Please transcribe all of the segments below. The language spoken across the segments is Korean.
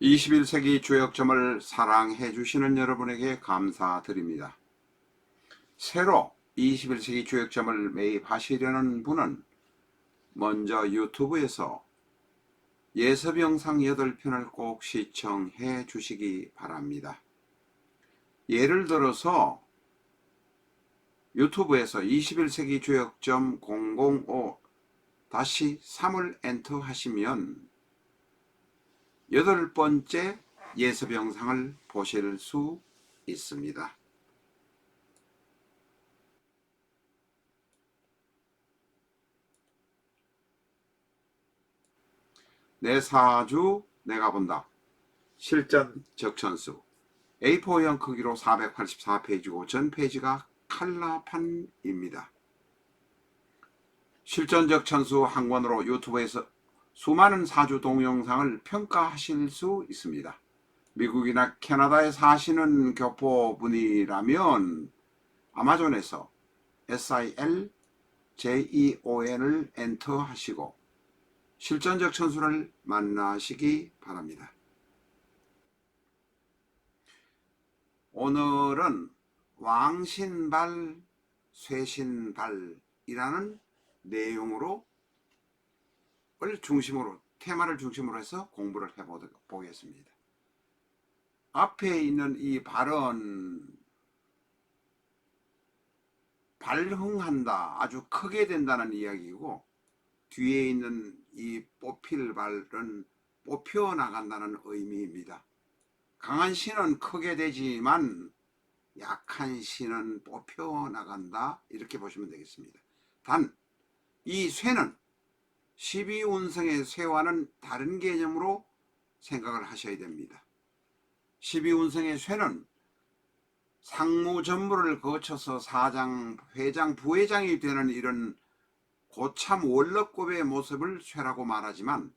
21세기 주역점을 사랑해 주시는 여러분에게 감사드립니다. 새로 21세기 주역점을 매입하시려는 분은 먼저 유튜브에서 예습 영상 8편을 꼭 시청해 주시기 바랍니다. 예를 들어서 유튜브에서 21세기 주역점 005-3을 엔터 하시면 여덟 번째 예습 영상을 보실 수 있습니다. 내 사주 내가 본다. 실전 적천수 A4형 크기로 484페이지고 전 페이지가 칼라판입니다. 실전적 천수 한 권으로 유튜브에서 수많은 사주 동영상을 평가하실 수 있습니다. 미국이나 캐나다에 사시는 교포분이라면 아마존에서 SIL JEON을 엔터 하시고 실전적 천수를 만나시기 바랍니다. 오늘은 왕신발, 쇠신발이라는 내용으로 을 중심으로 테마를 중심으로 해서 공부를 해보겠습니다. 앞에 있는 이 발언 발흥한다 아주 크게 된다는 이야기이고 뒤에 있는 이 뽑힐 발은 뽑혀 나간다는 의미입니다. 강한 신은 크게 되지만 약한 신은 뽑혀 나간다 이렇게 보시면 되겠습니다. 단 이 쇠는 12운성의 쇠와는 다른 개념으로 생각을 하셔야 됩니다. 12운성의 쇠는 상무 전무를 거쳐서 사장, 회장, 부회장이 되는 이런 고참 원력급의 모습을 쇠라고 말하지만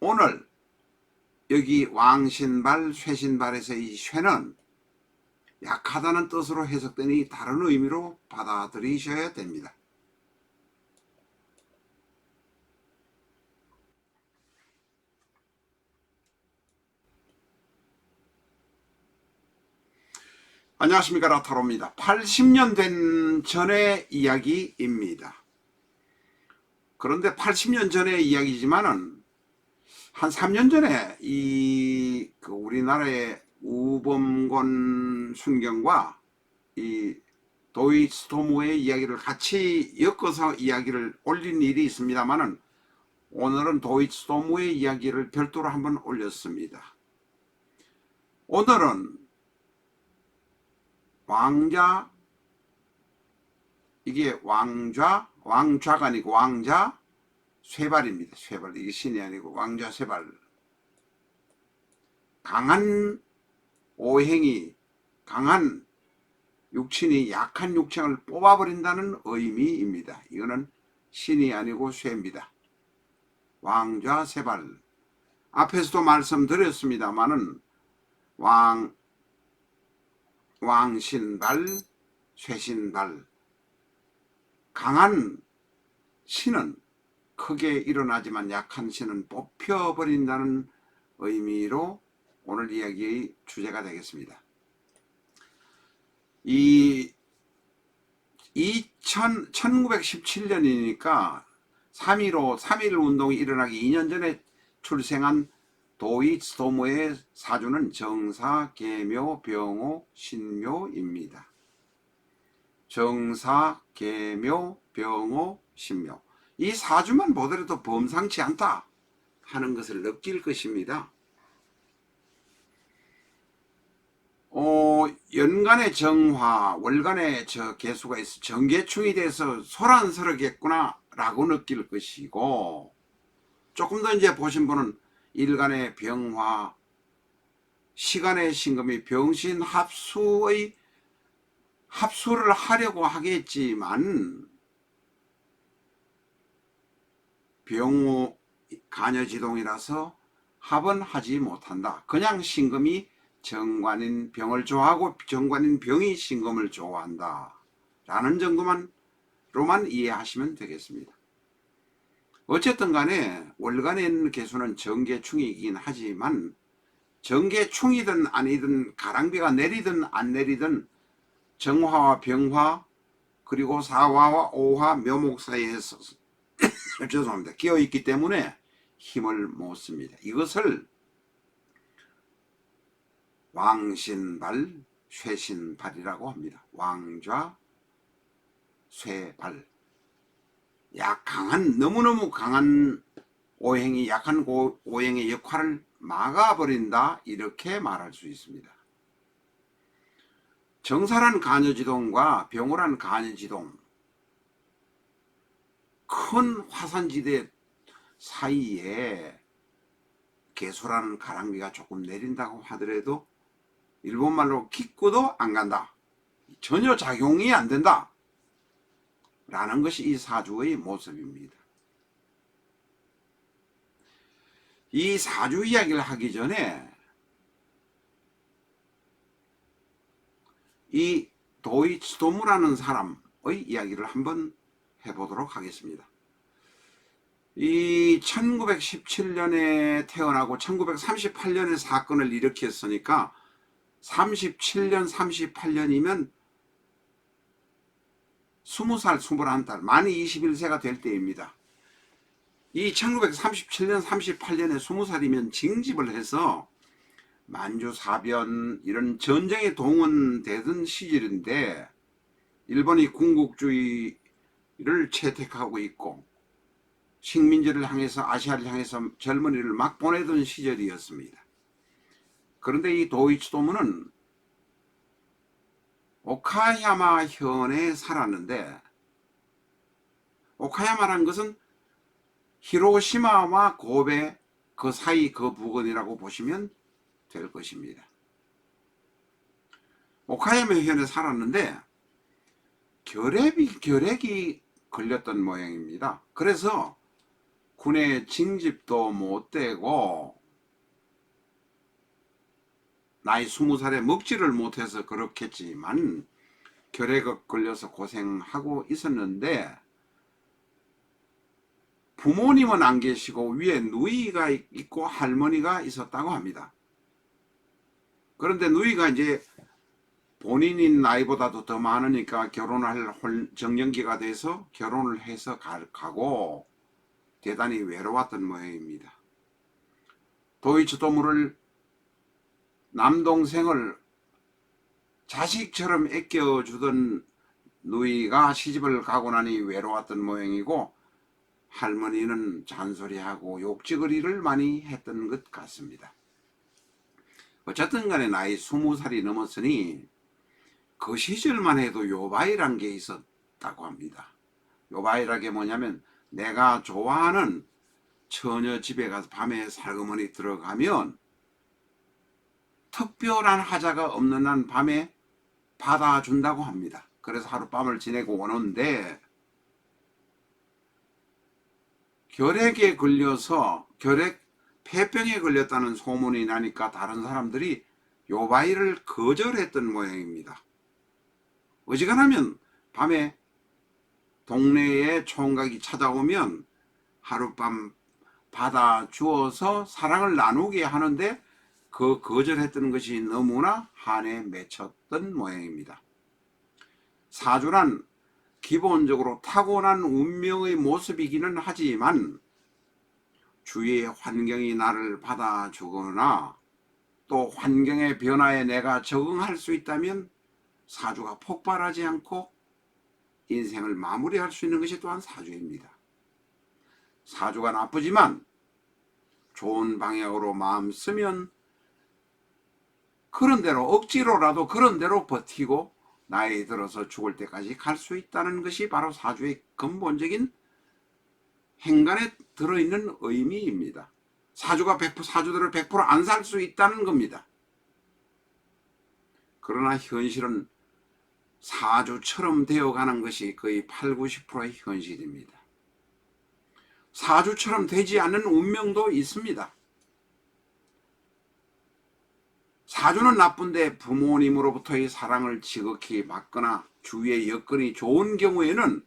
오늘 여기 왕신발, 쇠신발에서 이 쇠는 약하다는 뜻으로 해석되니 다른 의미로 받아들이셔야 됩니다. 안녕하십니까 라타로입니다. 80년 된 전의 이야기입니다. 그런데 80년 전의 이야기지만은 한 3년 전에 이 그 우리나라의 우범권 순경과 이 도이 스토무의 이야기를 같이 엮어서 이야기를 올린 일이 있습니다만은 오늘은 도이 스토무의 이야기를 별도로 한번 올렸습니다. 오늘은 왕자 이게 왕좌 왕좌가 아니고 왕자 쇠발입니다. 쇠발 이게 신이 아니고 왕좌 쇠발 강한 오행이 강한 육친이 약한 육친을 뽑아버린다는 의미입니다. 이거는 신이 아니고 쇠입니다. 왕좌 쇠발 앞에서도 말씀드렸습니다마는 왕 왕신발, 쇠신발 강한 신은 크게 일어나지만 약한 신은 뽑혀버린다는 의미로 오늘 이야기의 주제가 되겠습니다. 이 2000, 1917년이니까 3.15, 3.1 운동이 일어나기 2년 전에 출생한 도이스토모의 사주는 정사, 계묘, 병호, 신묘입니다. 정사, 계묘, 병호, 신묘. 이 사주만 보더라도 범상치 않다 하는 것을 느낄 것입니다. 어, 연간의 정화, 월간의 저 개수가 있어 정계충이 돼서 소란스럽겠구나 라고 느낄 것이고 조금 더 이제 보신 분은 일간의 병화, 시간의 신금이 병신 합수의 합수를 하려고 하겠지만 병호 간여지동이라서 합은 하지 못한다. 그냥 신금이 정관인 병을 좋아하고 정관인 병이 신금을 좋아한다. 라는 정도만 로만 이해하시면 되겠습니다. 어쨌든 간에 있는 개수는 정계충이긴 하지만 정계충이든 아니든 가랑비가 내리든 안 내리든 정화와 병화 그리고 사화와 오화 묘목 사이에 서 죄송합니다. 끼어 있기 때문에 힘을 못 씁니다. 이것을 왕신발, 쇠신발이라고 합니다. 왕좌, 쇠발. 약 강한 너무너무 강한 오행이 약한 고- 오행의 역할을 막아버린다 이렇게 말할 수 있습니다. 정사란 간여지동과 병호란 간여지동 큰 화산지대 사이에 개소라는 가랑비가 조금 내린다고 하더라도 일본말로 기꾸도 안 간다. 전혀 작용이 안 된다. 라는 것이 이 사주의 모습입니다. 이 사주 이야기를 하기 전에 이 도이치도무라는 사람의 이야기를 한번 해보도록 하겠습니다. 이 1917년에 태어나고 1938년에 사건을 일으켰으니까 37년, 38년이면 20살, 21달, 만이 21세가 될 때입니다. 이 1937년, 38년에 20살이면 징집을 해서 만주 사변 이런 전쟁에 동원되던 시절인데 일본이 군국주의를 채택하고 있고 식민지를 향해서 아시아를 향해서 젊은이를 막 보내던 시절이었습니다. 그런데 이 도이치도무는 오카야마 현에 살았는데 오카야마라는 것은 히로시마와 고베 그 사이 그 부근이라고 보시면 될 것입니다. 오카야마 현에 살았는데 결핵이 결핵이 걸렸던 모양입니다. 그래서 군의 징집도 못 되고 나이 스무 살에 먹지를 못해서 그렇겠지만 결핵에 걸려서 고생하고 있었는데 부모님은 안 계시고 위에 누이가 있고 할머니가 있었다고 합니다. 그런데 누이가 이제 본인이 나이보다도 더 많으니까 결혼할 홀- 정년기가 돼서 결혼을 해서 갈- 가고 대단히 외로웠던 모양입니다. 도이치 도무를 남동생을 자식처럼 아껴주던 누이가 시집을 가고 나니 외로웠던 모양이고 할머니는 잔소리하고 욕지거리를 많이 했던 것 같습니다. 어쨌든 간에 나이 스무 살이 넘었으니 그 시절만 해도 요바이란 게 있었다고 합니다. 요바이란 게 뭐냐면 내가 좋아하는 처녀 집에 가서 밤에 살그머니 들어가면 특별한 하자가 없는 한 밤에 받아준다고 합니다. 그래서 하룻밤을 지내고 오는데 결핵에 걸려서 결핵 폐병에 걸렸다는 소문이 나니까 다른 사람들이 요바이를 거절했던 모양입니다. 어지간하면 밤에 동네에 총각이 찾아오면 하룻밤 받아 주어서 사랑을 나누게 하는데 그 거절했던 것이 너무나 한에 맺혔던 모양입니다. 사주란 기본적으로 타고난 운명의 모습이기는 하지만 주위의 환경이 나를 받아주거나 또 환경의 변화에 내가 적응할 수 있다면 사주가 폭발하지 않고 인생을 마무리할 수 있는 것이 또한 사주입니다. 사주가 나쁘지만 좋은 방향으로 마음 쓰면 그런 대로 억지로라도 그런 대로 버티고 나이 들어서 죽을 때까지 갈 수 있다는 것이 바로 사주의 근본적인 행간에 들어있는 의미입니다. 사주가 100% 사주대로 100%안 살 수 있다는 겁니다. 그러나 현실은 사주처럼 되어가는 것이 거의 8, 90%의 현실입니다. 사주처럼 되지 않는 운명도 있습니다. 사주는 나쁜데 부모님으로부터의 사랑을 지극히 받거나 주위의 여건이 좋은 경우에는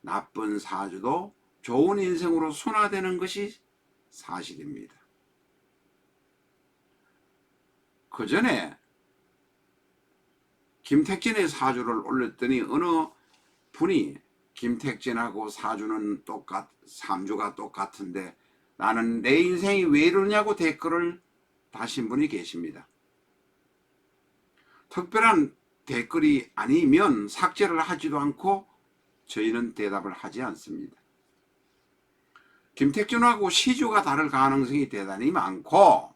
나쁜 사주도 좋은 인생으로 순화되는 것이 사실입니다. 그 전에 김택진의 사주를 올렸더니 어느 분이 김택진하고 사주는 똑같, 삼주가 똑같은데 나는 내 인생이 왜 이러냐고 댓글을 다신 분이 계십니다. 특별한 댓글이 아니면 삭제를 하지도 않고 저희는 대답을 하지 않습니다. 김택준하고 시주가 다를 가능성이 대단히 많고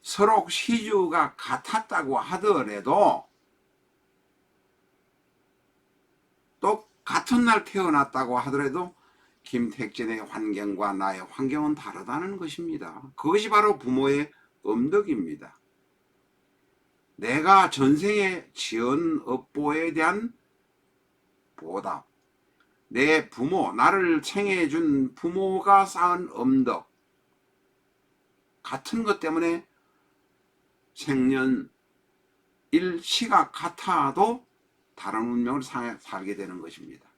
서로 시주가 같았다고 하더라도 또 같은 날 태어났다고 하더라도 김택진의 환경과 나의 환경은 다르다는 것입니다. 그것이 바로 부모의 엄덕입니다. 내가 전생에 지은 업보에 대한 보답, 내 부모, 나를 챙해준 부모가 쌓은 엄덕, 같은 것 때문에 생년 일시가 같아도 다른 운명을 사- 살게 되는 것입니다.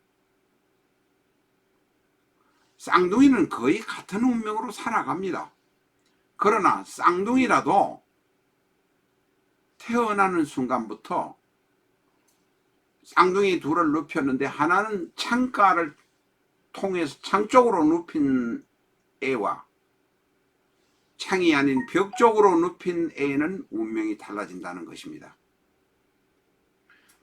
쌍둥이는 거의 같은 운명으로 살아갑니다. 그러나 쌍둥이라도 태어나는 순간부터 쌍둥이 둘을 눕혔는데 하나는 창가를 통해서 창 쪽으로 눕힌 애와 창이 아닌 벽 쪽으로 눕힌 애는 운명이 달라진다는 것입니다.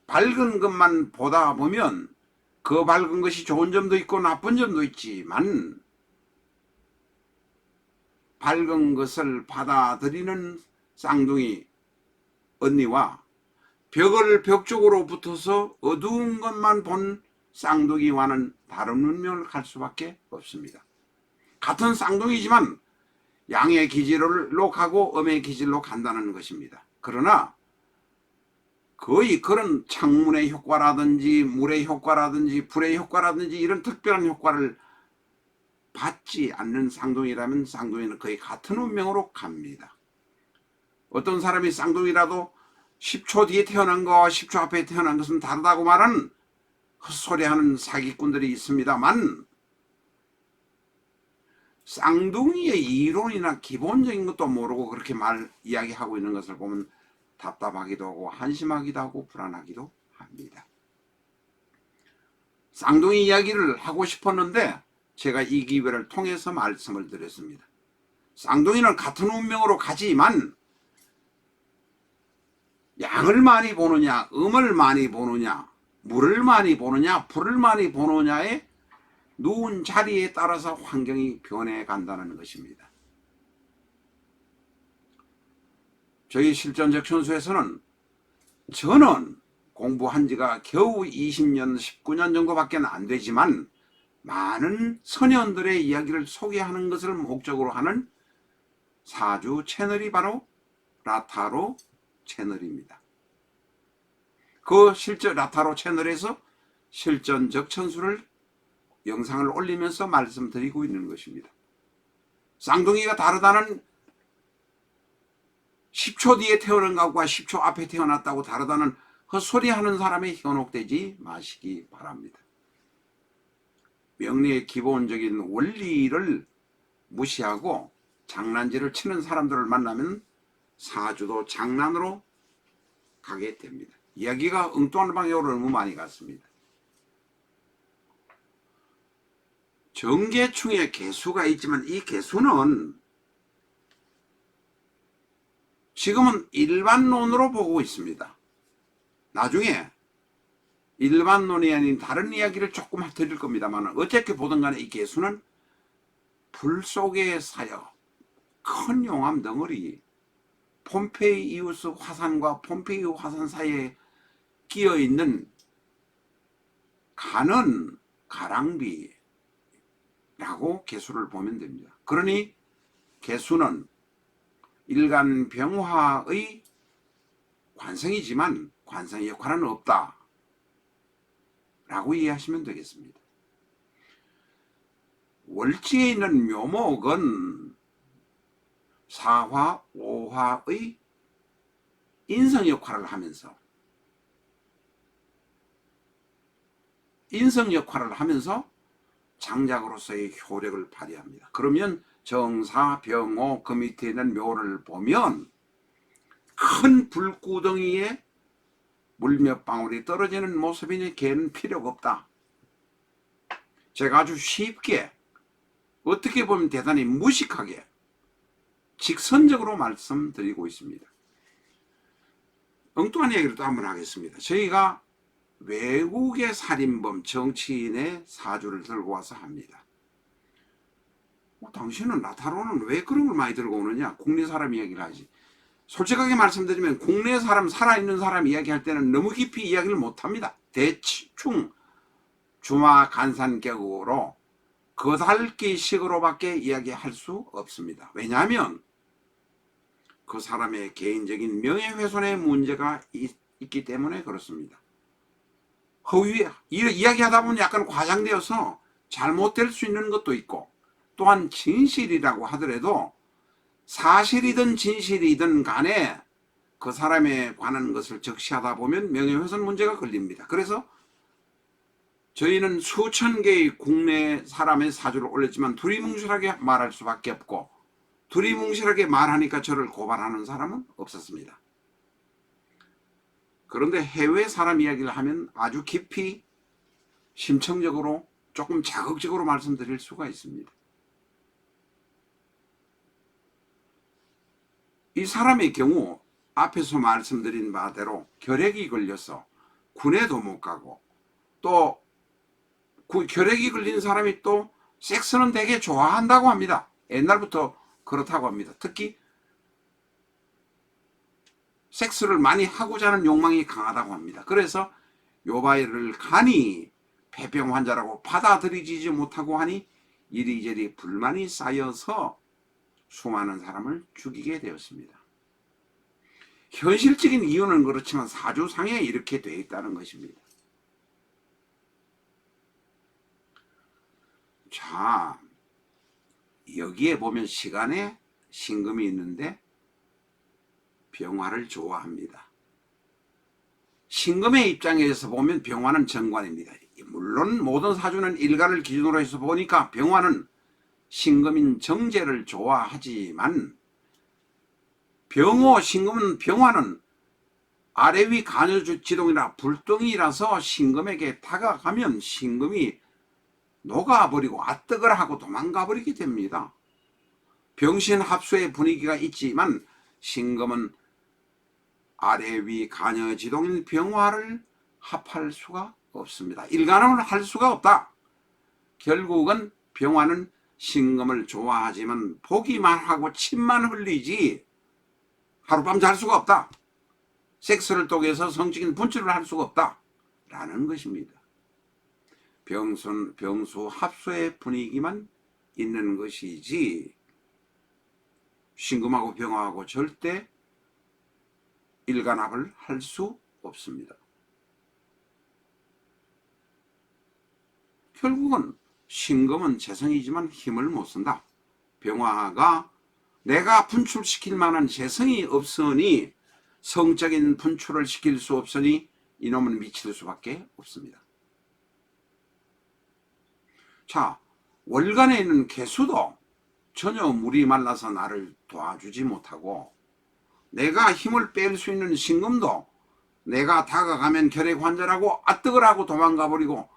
밝은 것만 보다 보면 그 밝은 것이 좋은 점도 있고 나쁜 점도 있지만 밝은 것을 받아들이는 쌍둥이 언니와 벽을 벽 쪽으로 붙어서 어두운 것만 본 쌍둥이와는 다른 운명을 갈 수밖에 없습니다. 같은 쌍둥이지만 양의 기질로 가고 음의 기질로 간다는 것입니다. 그러나 거의 그런 창문의 효과라든지 물의 효과라든지 불의 효과라든지 이런 특별한 효과를 받지 않는 쌍둥이라면 쌍둥이는 거의 같은 운명으로 갑니다. 어떤 사람이 쌍둥이라도 10초 뒤에 태어난 거와 10초 앞에 태어난 것은 다르다고 말하는 헛소리하는 사기꾼들이 있습니다만 쌍둥이의 이론이나 기본적인 것도 모르고 그렇게 말 이야기하고 있는 것을 보면 답답하기도 하고 한심하기도 하고 불안하기도 합니다. 쌍둥이 이야기를 하고 싶었는데 제가 이 기회를 통해서 말씀을 드렸습니다. 쌍둥이는 같은 운명으로 가지만 양을 많이 보느냐, 음을 많이 보느냐, 물을 많이 보느냐, 불을 많이 보느냐에 누운 자리에 따라서 환경이 변해 간다는 것입니다. 저희 실전적 천수에서는 저는 공부한 지가 겨우 20년, 19년 정도밖에 안 되지만 많은 선현들의 이야기를 소개하는 것을 목적으로 하는 사주 채널이 바로 라타로 채널입니다. 그 실전 라타로 채널에서 실전적 천수를 영상을 올리면서 말씀드리고 있는 것입니다. 쌍둥이가 다르다는 10초 뒤에 태어난 것과 10초 앞에 태어났다고 다르다는 헛소리 하는 사람에 현혹되지 마시기 바랍니다. 명리의 기본적인 원리를 무시하고 장난질을 치는 사람들을 만나면 사주도 장난으로 가게 됩니다. 이야기가 엉뚱한 방향으로 너무 많이 갔습니다. 정계충에 개수가 있지만 이 개수는 지금은 일반론으로 보고 있습니다. 나중에 일반론이 아닌 다른 이야기를 조금 드릴 겁니다만 어떻게 보든 간에 이 개수는 불 속의 사역, 큰 용암 덩어리, 폼페이우스 화산과 폼페이우 화산 사이에 끼어 있는 가는 가랑비라고 개수를 보면 됩니다. 그러니 개수는 일간 병화의 관성이지만 관성의 역할은 없다. 라고 이해하시면 되겠습니다. 월지에 있는 묘목은 사화, 오화의 인성 역할을 하면서 인성 역할을 하면서 장작으로서의 효력을 발휘합니다. 그러면 정사, 병호, 그 밑에 있는 묘를 보면 큰 불구덩이에 물 몇 방울이 떨어지는 모습이니 걔는 필요가 없다. 제가 아주 쉽게 어떻게 보면 대단히 무식하게 직선적으로 말씀드리고 있습니다. 엉뚱한 얘기를 또 한번 하겠습니다. 저희가 외국의 살인범 정치인의 사주를 들고 와서 합니다. 어, 당신은 나타로는 왜 그런 걸 많이 들고 오느냐? 국내 사람 이야기를 하지. 솔직하게 말씀드리면 국내 사람 살아있는 사람 이야기할 때는 너무 깊이 이야기를 못합니다. 대충 주마 간산격으로 거달기식으로밖에 이야기할 수 없습니다. 왜냐하면 그 사람의 개인적인 명예훼손의 문제가 있, 기 때문에 그렇습니다. 허위 이야기하다 보면 약간 과장되어서 잘못될 수 있는 것도 있고 또한 진실이라고 하더라도 사실이든 진실이든 간에 그 사람에 관한 것을 적시하다 보면 명예훼손 문제가 걸립니다. 그래서 저희는 수천 개의 국내 사람의 사주를 올렸지만 두리뭉실하게 말할 수밖에 없고 두리뭉실하게 말하니까 저를 고발하는 사람은 없었습니다. 그런데 해외 사람 이야기를 하면 아주 깊이 심층적으로 조금 자극적으로 말씀드릴 수가 있습니다. 이 사람의 경우 앞에서 말씀드린 바대로 결핵이 걸려서 군에도 못 가고 또 그 결핵이 걸린 사람이 또 섹스는 되게 좋아한다고 합니다. 옛날부터 그렇다고 합니다. 특히 섹스를 많이 하고자 하는 욕망이 강하다고 합니다. 그래서 요바이를 간이 폐병 환자라고 받아들이지 못하고 하니 이리저리 불만이 쌓여서 수많은 사람을 죽이게 되었습니다. 현실적인 이유는 그렇지만 사주상에 이렇게 되어 있다는 것입니다. 자, 여기에 보면 시간에 신금이 있는데 병화를 좋아합니다. 신금의 입장에서 보면 병화는 정관입니다. 물론 모든 사주는 일간을 기준으로 해서 보니까 병화는 신금인 정제를 좋아하지만 병호 신금은 병화는 아래 위 간여주 지동이라 불덩이라서 신금에게 다가가면 신금이 녹아버리고 아뜨거라 하고 도망가 버리게 됩니다. 병신 합수의 분위기가 있지만 신금은 아래 위 간여 지동인 병화를 합할 수가 없습니다. 일간음을 할 수가 없다. 결국은 병화는 신금을 좋아하지만 보기만 하고 침만 흘리지 하룻밤 잘 수가 없다. 섹스를 통해서 성적인 분출을 할 수가 없다. 라는 것입니다. 병순, 병수 합수의 분위기만 있는 것이지 신금하고 병화하고 절대 일간합을 할 수 없습니다. 결국은 신금은 재성이지만 힘을 못 쓴다. 병화가 내가 분출시킬 만한 재성이 없으니 성적인 분출을 시킬 수 없으니 이놈은 미칠 수밖에 없습니다. 자, 월간에 있는 개수도 전혀 물이 말라서 나를 도와주지 못하고 내가 힘을 뺄 수 있는 신금도 내가 다가가면 결핵 환자라고 아뜨걸 하고 도망가 버리고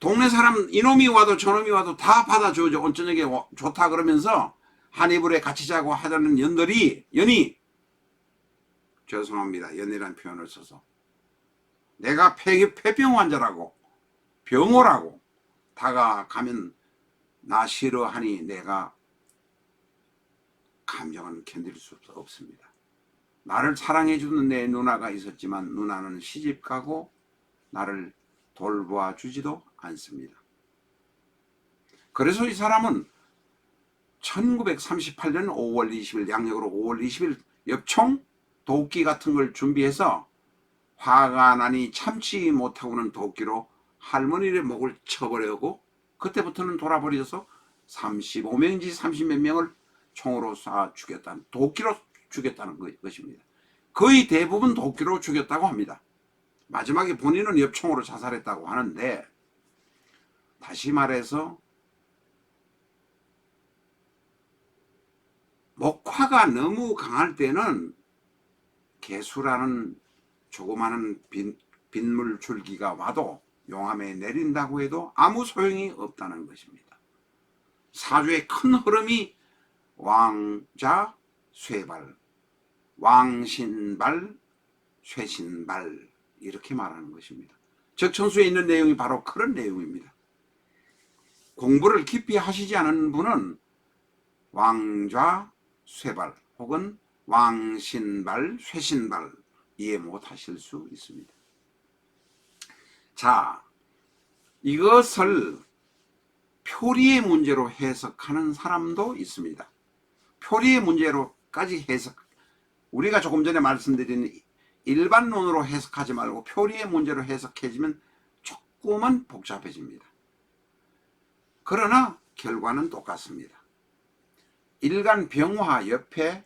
동네 사람 이놈이 와도 저놈이 와도 다. 오늘 저녁에 좋다 그러면서 한 이불에 같이 자고 하자는 연들이 연이 죄송합니다. 연이란 표현을 써서 내가 폐, 폐병 환자라고 병호라고 다가가면 나 싫어하니 내가 감정은 견딜 수 없습니다. 나를 사랑해 주는 내 누나가 있었지만 누나는 시집 가고 나를 돌보아 주지도 않습니다. 그래서 이 사람은 1938년 5월 20일 양력으로 5월 20일 엽총 도끼 같은 걸 준비해서 화가 나니 참지 못하고는 도끼로 할머니를 목을 쳐버려고 그때부터는 돌아버려서 35명인지 30몇 명을 총으로 쏴 죽였다는 도끼로 죽였다는 것입니다. 거의 대부분 도끼로 죽였다고 합니다. 마지막에 본인은 엽총으로 자살했다고 하는데 다시 말해서 목화가 너무 강할 때는 개수라는 조그마한 빗물 줄기가 와도 용암에 내린다고 해도 아무 소용이 없다는 것입니다. 사주의 큰 흐름이 왕자, 쇠발, 왕신발, 쇠신발 이렇게 말하는 것입니다. 적천수에 있는 내용이 바로 그런 내용입니다. 공부를 깊이 하시지 않은 분은 왕좌, 쇠발 혹은 왕신발, 쇠신발 이해 못하실 수 있습니다. 자, 이것을 표리의 문제로 해석하는 사람도 있습니다. 표리의 문제로까지 해석, 우리가 조금 전에 말씀드린 일반론으로 해석하지 말고 표리의 문제로 해석해지면 조금은 복잡해집니다. 그러나 결과는 똑같습니다. 일간 병화 옆에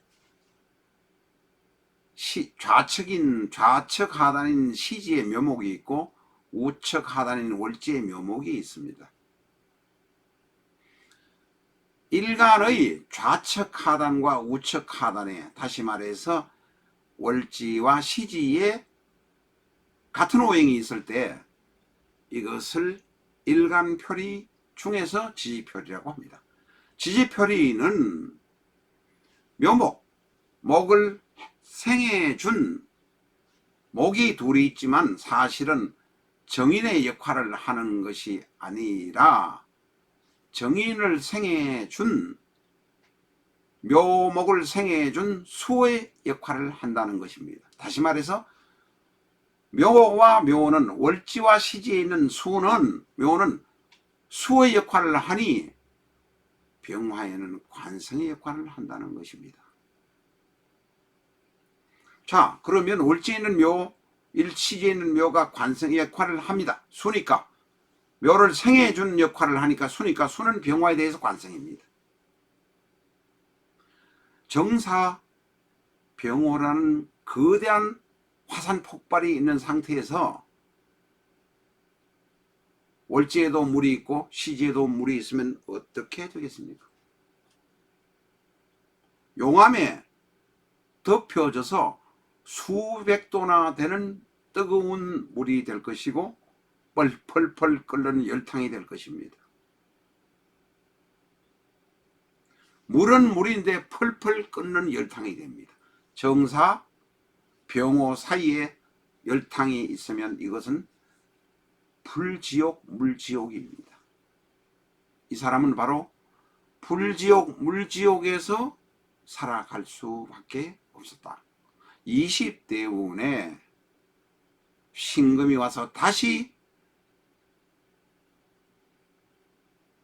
시, 좌측인 좌측 하단인 시지의 묘목이 있고 우측 하단인 월지의 묘목이 있습니다. 일간의 좌측 하단과 우측 하단에 다시 말해서 월지와 시지에 같은 오행이 있을 때 이것을 일간표리 중에서 지지표리라고 합니다. 지지표리는 묘목, 목을 생해 준 목이 둘이 있지만 사실은 정인의 역할을 하는 것이 아니라 정인을 생해 준 묘목을 생해 준 수의 역할을 한다는 것입니다. 다시 말해서 묘와 묘는 월지와 시지에 있는 수는 묘는 수의 역할을 하니 병화에는 관성의 역할을 한다는 것입니다. 자, 그러면 월지에 있는 묘, 일치지에 있는 묘가 관성의 역할을 합니다. 수니까. 묘를 생해 준 역할을 하니까 수니까 수는 병화에 대해서 관성입니다. 정사 병호라는 거대한 화산 폭발이 있는 상태에서 월지에도 물이 있고 시지에도 물이 있으면 어떻게 되겠습니까? 용암에 덮여져서 수백 도나 되는 뜨거운 물이 될 것이고 펄펄펄 끓는 열탕이 될 것입니다. 물은 물인데 펄펄 끓는 열탕이 됩니다. 정사, 병호 사이에 열탕이 있으면 이것은 불지옥, 물지옥입니다. 이 사람은 바로 불지옥, 물지옥에서 살아갈 수밖에 없었다. 20대 운에 신금이 와서 다시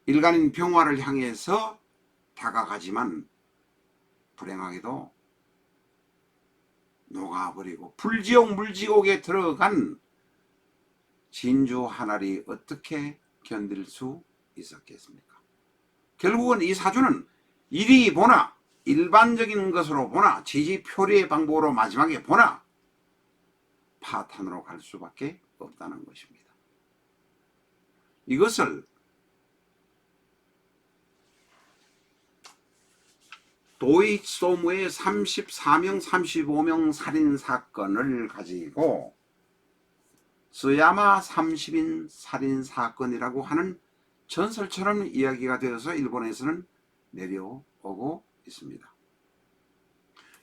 일간인 병화를 향해서 다가가지만 불행하게도 녹아버리고 불지옥 물지옥에 들어간 진주 하나리 어떻게 견딜 수 있었겠습니까? 결국은 이 사주는 이리 보나 일반적인 것으로 보나 지지 표리의 방법으로 마지막에 보나 파탄으로 갈 수밖에 없다는 것입니다. 이것을 도이 소무의 34명, 35명 살인 사건을 가지고 스야마 30인 살인 사건이라고 하는 전설처럼 이야기가 되어서 일본에서는 내려오고 있습니다.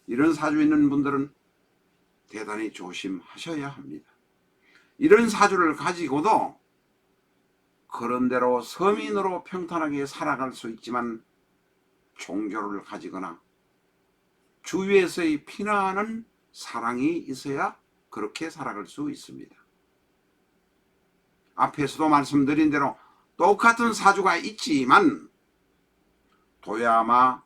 이런 사주 있는 분들은 대단히 조심하셔야 합니다. 이런 사주를 가지고도 그런대로 서민으로 평탄하게 살아갈 수 있지만 종교를 가지거나 주위에서의 피나는 사랑이 있어야 그렇게 살아갈 수 있습니다. 앞에서도 말씀드린 대로 똑같은 사주가 있지만 도야마,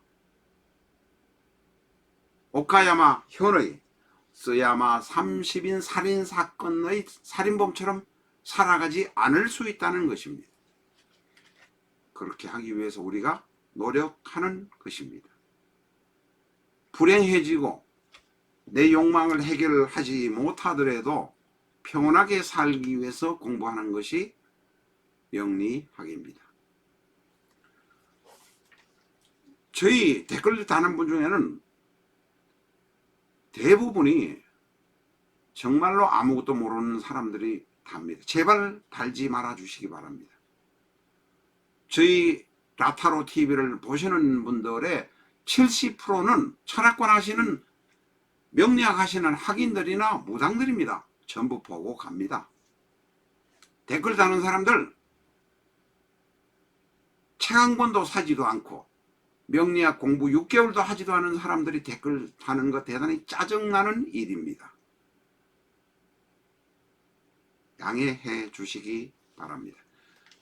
오카야마 현의 스야마 30인 살인 사건의 살인범처럼 살아가지 않을 수 있다는 것입니다. 그렇게 하기 위해서 우리가 노력하는 것입니다. 불행해지고 내 욕망을 해결하지 못하더라도 평온하게 살기 위해서 공부하는 것이 명리학입니다. 저희 댓글 다는 분 중에는 대부분이 정말로 아무것도 모르는 사람들이 답니다. 제발 달지 말아 주시기 바랍니다. 저희 라타로 TV를 보시는 분들의 70%는 철학관 하시는 명리학 하시는 학인들이나 무당들입니다. 전부 보고 갑니다. 댓글 다는 사람들 책 한 권도 사지도 않고 명리학 공부 6개월도 하지도 않은 사람들이 댓글 다는 것 대단히 짜증나는 일입니다. 양해해 주시기 바랍니다.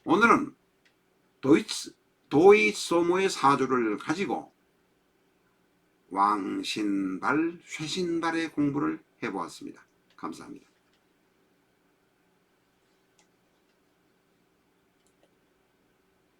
오늘은 도이츠, 도이 소모의 사주를 가지고 왕신발, 쇠신발의 공부를 해보았습니다. 감사합니다.